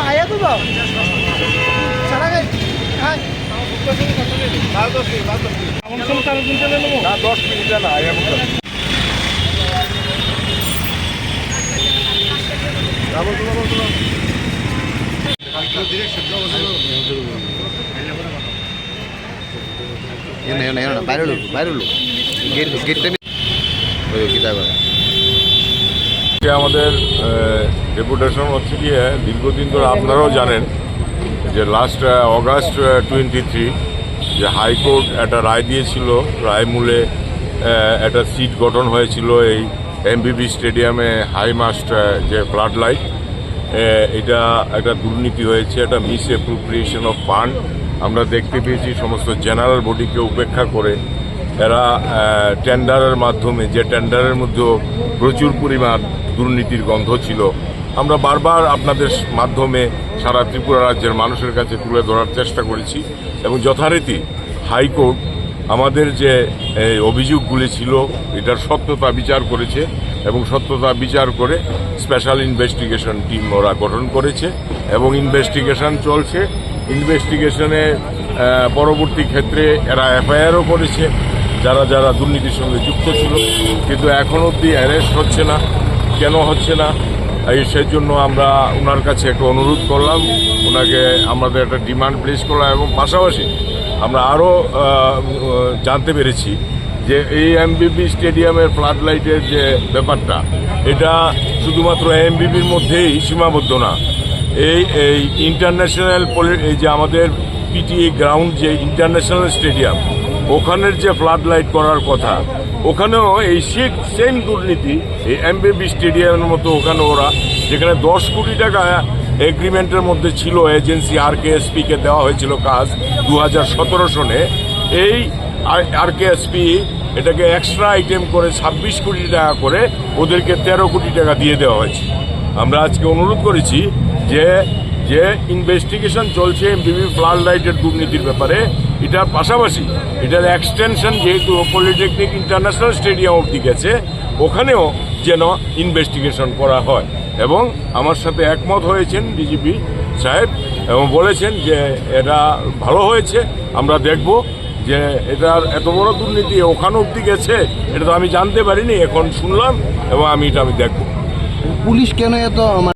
आया तो जाओ चला गए हाँ ಏನು ಏನು ಏನು বাইরে বাইরে গেট গেটটা ওই কিতা করে আজকে আমাদের ডেপুটেশন হচ্ছে গিয়ে দীর্ঘদিন ধরে আপনারাও জানেন যে লাস্ট অগাস্ট টোয়েন্টি থ্রি যে হাইকোর্ট একটা রায় দিয়েছিল রায় মূলে আহ, একটা সিট গঠন হয়েছিল এই এমবিবি স্টেডিয়ামে হাই মাস্ট যে ফ্লাড লাইট এটা একটা দুর্নীতি হয়েছে একটা মিস অ্যাপ্রোপ্রিয়েশন অফ ফান্ড আমরা দেখতে পেয়েছি সমস্ত জেনারেল বডিকে উপেক্ষা করে এরা টেন্ডারের মাধ্যমে, যে টেন্ডারের মধ্যেও প্রচুর পরিমাণ দুর্নীতির গন্ধ ছিল। আমরা বারবার আপনাদের মাধ্যমে সারা ত্রিপুরা রাজ্যের মানুষের কাছে তুলে ধরার চেষ্টা করেছি এবং যথারীতি হাইকোর্ট আমাদের যে অভিযোগগুলি ছিল, এটার সত্যতা বিচার করেছে এবং সত্যতা বিচার করে স্পেশাল ইনভেস্টিগেশন টিম ওরা গঠন করেছে এবং ইনভেস্টিগেশন চলছে। ইনভেস্টিগেশনে পরবর্তী ক্ষেত্রে এরা এফআইআরও করেছে, যারা যারা দুর্নীতির সঙ্গে যুক্ত ছিল। কিন্তু এখন অবধি অ্যারেস্ট হচ্ছে না। কেন হচ্ছে না? এই সেই জন্য আমরা ওনার কাছে একটা অনুরোধ করলাম। ওনাকে আমাদের একটা ডিমান্ড প্লেস করলাম এবং পাশাপাশি আমরা আরও জানতে পেরেছি যে এই এমবিবি স্টেডিয়ামের ফ্লাড লাইটের যে ব্যাপারটা, এটা শুধুমাত্র এমবিবির মধ্যেই সীমাবদ্ধ না। এই এই ইন্টারন্যাশনাল পলি এই যে আমাদের পিটিএ গ্রাউন্ড যে ইন্টারন্যাশনাল স্টেডিয়াম ওখানের যে ফ্লাড লাইট করার কথা, ওখানেও এই সেম সেম দুর্নীতি, এই এমবিবি স্টেডিয়ামের মতো ওখানে ওরা, যেখানে দশ কোটি টাকা এগ্রিমেন্টের মধ্যে ছিল এজেন্সি আর কে কে দেওয়া হয়েছিল কাজ দু হাজার সতেরো সনে, এই আর কে এটাকে এক্সট্রা আইটেম করে ছাব্বিশ কোটি টাকা করে ওদেরকে তেরো কোটি টাকা দিয়ে দেওয়া হয়েছে। আমরা আজকে অনুরোধ করেছি যে যে ইনভেস্টিগেশন চলছে এমবিবি ফ্লাড লাইটের দুর্নীতির ব্যাপারে, এটার পাশাপাশি এটার এক্সটেনশন যেহেতু পলিটেকনিক ইন্টারন্যাশনাল স্টেডিয়াম অবধি গেছে, ওখানেও যেন ইনভেস্টিগেশন করা হয়। এবং আমার সাথে একমত হয়েছেন ডিজিপি সাহেব এবং বলেছেন যে, এটা ভালো হয়েছে, আমরা দেখব যে, এটার এত বড় দুর্নীতি ওখানে অবধি গেছে, এটা তো আমি জানতে পারিনি, এখন শুনলাম এবং আমি এটা আমি দেখব। পুলিশ কেন এত আমার